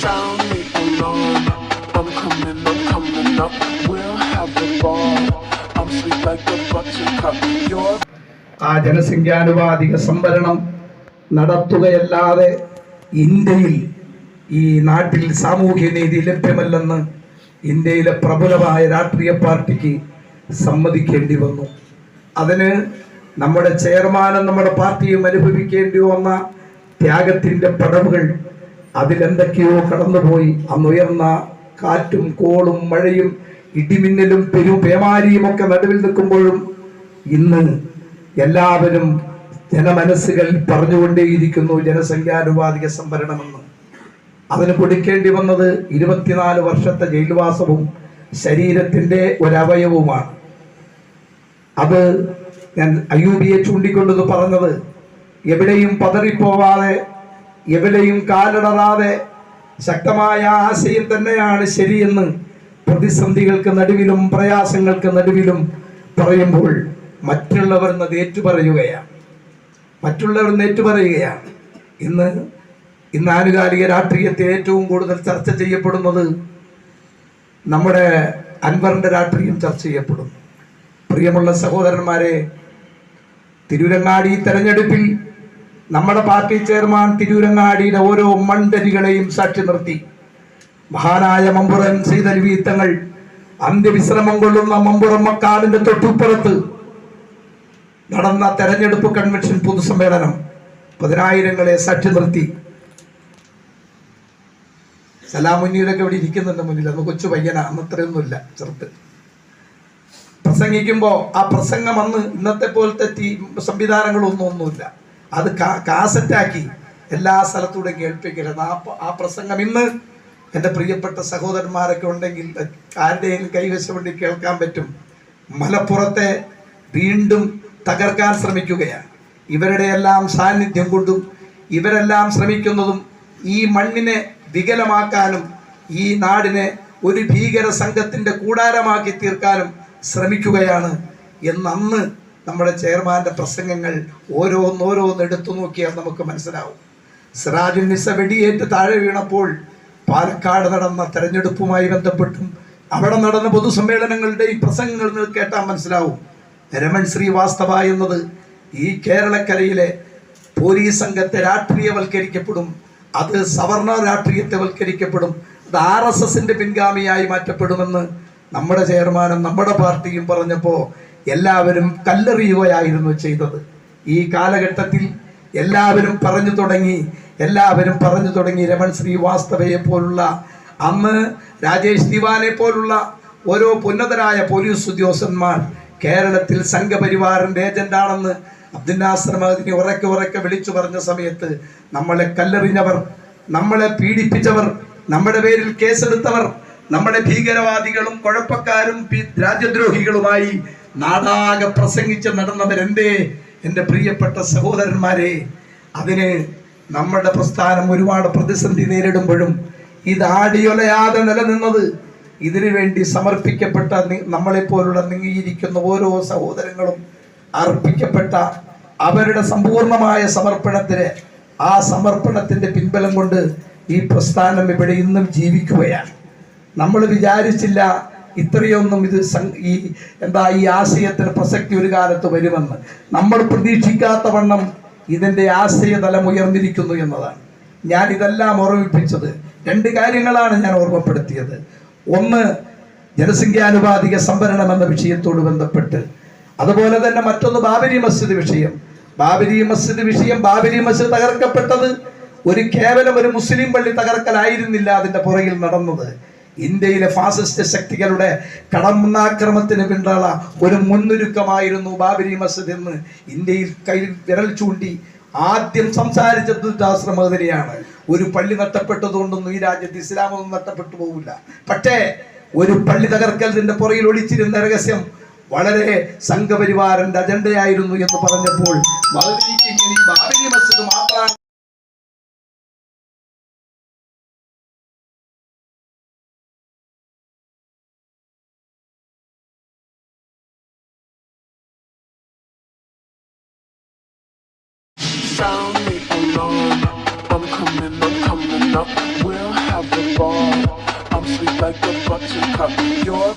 found me alarm. I'm coming, up, coming up. We'll have a ball. I'm sweet like a buttercup. You're ആ ജനസംഖ്യാനുപാതിക സംവരണം നടത്തുകയല്ലാതെ ഇന്ത്യയിൽ ഈ നാട്ടിൽ സാമൂഹ്യ നീതി ലഭ്യമല്ലെന്ന് ഇന്ത്യയിലെ പ്രബലമായ രാഷ്ട്രീയ പാർട്ടിക്ക് സമ്മതിക്കേണ്ടി വന്നു അതിന് നമ്മുടെ ചെയർമാനും നമ്മുടെ പാർട്ടിയും അനുഭവിക്കേണ്ടി വന്ന ത്യാഗത്തിന്റെ പടവുകൾ അതിലെന്തൊക്കെയോ കടന്നുപോയി. അന്നുയർന്ന കാറ്റും കോളും മഴയും ഇടിമിന്നലും പെരു പേമാരിയും ഒക്കെ നടുവിൽ നിൽക്കുമ്പോഴും ഇന്ന് എല്ലാവരും ജനമനസ്സുകളിൽ പറഞ്ഞുകൊണ്ടേയിരിക്കുന്നു ജനസംഖ്യാനുപാതിക സംവരണമെന്ന്. അതിന് കൊടുക്കേണ്ടി വന്നത് ഇരുപത്തിനാല് വർഷത്തെ ജയിൽവാസവും ശരീരത്തിന്റെ ഒരവയവുമാണ്. അത് ഞാൻ അയ്യൂബിയെ ചൂണ്ടിക്കൊണ്ടത് പറഞ്ഞത് എവിടെയും പതറിപ്പോവാതെ എവിടെയും കാലിടറാതെ ശക്തമായ ആശയം തന്നെയാണ് ശരിയെന്ന് പ്രതിസന്ധികൾക്ക് നടുവിലും പ്രയാസങ്ങൾക്ക് നടുവിലും പറയുമ്പോൾ മറ്റുള്ളവർ എന്നത് ഏറ്റുപറയുകയാണ്. മറ്റുള്ളവർ ഏറ്റുപറയുകയാണ്. ഇന്ന് ഇന്ന് ആനുകാലിക രാഷ്ട്രീയത്തെ ഏറ്റവും കൂടുതൽ ചർച്ച ചെയ്യപ്പെടുന്നത് നമ്മുടെ അൻവറിന്റെ രാഷ്ട്രീയം ചർച്ച ചെയ്യപ്പെടുന്നു. പ്രിയമുള്ള സഹോദരന്മാരെ തിരുവരങ്ങാടി തെരഞ്ഞെടുപ്പിൽ നമ്മുടെ പാർട്ടി ചെയർമാൻ തിരൂരങ്ങാടിയുടെ ഓരോ മണ്ഡലികളെയും സാക്ഷി നിർത്തി. മഹാനായ മമ്പുറൻ തങ്ങൾ അന്ത്യവിശ്രമം കൊള്ളുന്ന മമ്പുറം മക്കാടിന്റെ തൊട്ടുപ്പുറത്ത് നടന്ന തെരഞ്ഞെടുപ്പ് കൺവെൻഷൻ പൊതുസമ്മേളനം പതിനായിരങ്ങളെ സാക്ഷി നിർത്തി. സലാമുന്നീരൊക്കെ ഇവിടെ ഇരിക്കുന്നുണ്ട് മുന്നിൽ. അന്ന് കൊച്ചു പയ്യനാ അന്ന് അത്രയൊന്നുമില്ല ചെറുത്ത് പ്രസംഗിക്കുമ്പോൾ ആ പ്രസംഗം അന്ന് ഇന്നത്തെ പോലത്തെ സംവിധാനങ്ങളൊന്നും ഒന്നുമില്ല. അത് കാസറ്റാക്കി എല്ലാ സ്ഥലത്തൂടെ കേൾപ്പിക്കരുത്. ആ ആ പ്രസംഗം ഇന്ന് എന്റെ പ്രിയപ്പെട്ട സഹോദരന്മാരൊക്കെ ഉണ്ടെങ്കിൽ ആരുടെയും കൈവശം വേണ്ടി കേൾക്കാൻ പറ്റും. മലപ്പുറത്തെ വീണ്ടും തകർക്കാൻ ശ്രമിക്കുകയാണ്. ഇവരുടെ എല്ലാം സാന്നിധ്യം കൊണ്ടും ഇവരെല്ലാം ശ്രമിക്കുന്നതും ഈ മണ്ണിനെ വികലമാക്കാനും ഈ നാടിനെ ഒരു ഭീകര സംഘത്തിന്റെ കൂടാരമാക്കി തീർക്കാനും ശ്രമിക്കുകയാണ്. എന്നന്ന് നമ്മുടെ ചെയർമാന്റെ പ്രസംഗങ്ങൾ ഓരോന്നോരോന്ന് എടുത്തു നോക്കിയാൽ നമുക്ക് മനസ്സിലാവും. സിറാജുൽ നിസ വെടിയേറ്റ് താഴെ വീണപ്പോൾ പാലക്കാട് നടന്ന തെരഞ്ഞെടുപ്പുമായി ബന്ധപ്പെട്ടും അവിടെ നടന്ന പൊതുസമ്മേളനങ്ങളുടെയും പ്രസംഗങ്ങൾ കേട്ടാൽ മനസ്സിലാവും. രമൺ ശ്രീവാസ്തവ എന്നത് ഈ കേരളക്കരയിലെ പോലീസ് സംഘത്തെ രാഷ്ട്രീയവൽക്കരിക്കപ്പെടും അത് സവർണ രാഷ്ട്രീയത്തെ വൽക്കരിക്കപ്പെടും അത് ആർ എസ് എസിന്റെ പിൻഗാമിയായി മാറ്റപ്പെടുമെന്ന് നമ്മുടെ ചെയർമാനും നമ്മുടെ പാർട്ടിയും പറഞ്ഞപ്പോൾ എല്ലാവരും കല്ലെറിയുകയായിരുന്നു ചെയ്തത്. ഈ കാലഘട്ടത്തിൽ എല്ലാവരും പറഞ്ഞു തുടങ്ങി എല്ലാവരും പറഞ്ഞു തുടങ്ങി രമൺ ശ്രീവാസ്തവയെ പോലുള്ള അന്ന് രാജേഷ് ദിവാനെ പോലുള്ള ഓരോ ഉന്നതരായ പോലീസ് ഉദ്യോഗസ്ഥന്മാർ കേരളത്തിൽ സംഘപരിവാറിന്റെ ഏജന്റാണെന്ന് അബ്ദുൽ നാസർ മഹദിനെ ഉറക്കെ ഉറക്കെ വിളിച്ചു പറഞ്ഞ സമയത്ത് നമ്മളെ കല്ലെറിഞ്ഞവർ നമ്മളെ പീഡിപ്പിച്ചവർ നമ്മുടെ പേരിൽ കേസെടുത്തവർ നമ്മുടെ ഭീകരവാദികളും കുഴപ്പക്കാരും രാജ്യദ്രോഹികളുമായി നാടാകെ പ്രസംഗിച്ച് നടന്നവരെന്തേ? എന്റെ പ്രിയപ്പെട്ട സഹോദരന്മാരെ അതിന് നമ്മുടെ പ്രസ്ഥാനം ഒരുപാട് പ്രതിസന്ധി നേരിടുമ്പോഴും ഇത് ആടിയൊലയാതെ നിലനിന്നത് ഇതിനു വേണ്ടി സമർപ്പിക്കപ്പെട്ട നമ്മളെപ്പോലുള്ള നീങ്ങിയിരിക്കുന്ന ഓരോ സഹോദരങ്ങളും അർപ്പിക്കപ്പെട്ട അവരുടെ സമ്പൂർണമായ സമർപ്പണത്തിന് ആ സമർപ്പണത്തിന്റെ പിൻബലം കൊണ്ട് ഈ പ്രസ്ഥാനം ഇവിടെ ഇന്നും ജീവിക്കുകയാണ്. നമ്മൾ വിചാരിച്ചില്ല ഇത്രയൊന്നും ഇത് ഈ എന്താ ഈ ആശയത്തിന് പ്രസക്തി ഒരു കാലത്ത് വരുമെന്ന്. നമ്മൾ പ്രതീക്ഷിക്കാത്ത വണ്ണം ഇതിന്റെ ആശയതലം ഉയർന്നിരിക്കുന്നു എന്നതാണ്. ഞാൻ ഇതെല്ലാം ഓർമ്മിപ്പിച്ചത് രണ്ട് കാര്യങ്ങളാണ് ഞാൻ ഓർമ്മപ്പെടുത്തിയത്. ഒന്ന് ജനസംഖ്യാനുപാതിക സംവരണം എന്ന വിഷയത്തോട് ബന്ധപ്പെട്ട്. അതുപോലെ തന്നെ മറ്റൊന്ന് ബാബരി മസ്ജിദ് വിഷയം. ബാബരി മസ്ജിദ് വിഷയം ബാബരി മസ്ജിദ് തകർക്കപ്പെട്ടത് ഒരു കേവലം ഒരു മുസ്ലിം പള്ളി തകർക്കലായിരുന്നില്ല അതിന്റെ പുറകിൽ നടന്നത്. ഇന്ത്യയിലെ ഫാസിസ്റ്റ് ശക്തികളുടെ കടന്നാക്രമത്തിന് പിന്തുണ ഒരു മുന്നൊരുക്കമായിരുന്നു ബാബരി മസ്ജിദ് എന്ന് ഇന്ത്യയിൽ കൈ വിരൽ ചൂണ്ടി ആദ്യം സംസാരിച്ച ദുരിതാശ്രമതിരെയാണ് ഒരു പള്ളി നഷ്ടപ്പെട്ടതുകൊണ്ടൊന്നും ഈ രാജ്യത്ത് ഇസ്ലാമൊന്നും നഷ്ടപ്പെട്ടു പോകില്ല പക്ഷേ ഒരു പള്ളി തകർക്കലിന്റെ പുറയിൽ ഒളിച്ചിരുന്ന രഹസ്യം വളരെ സംഘപരിവാറിന്റെ അജണ്ടയായിരുന്നു എന്ന് പറഞ്ഞപ്പോൾ ബാബരി മസ്ജിദ് മാത്രമാണ് found me alone. I'm coming, I'm coming up. We'll have the bar. I'm sweet like a buttercup. You're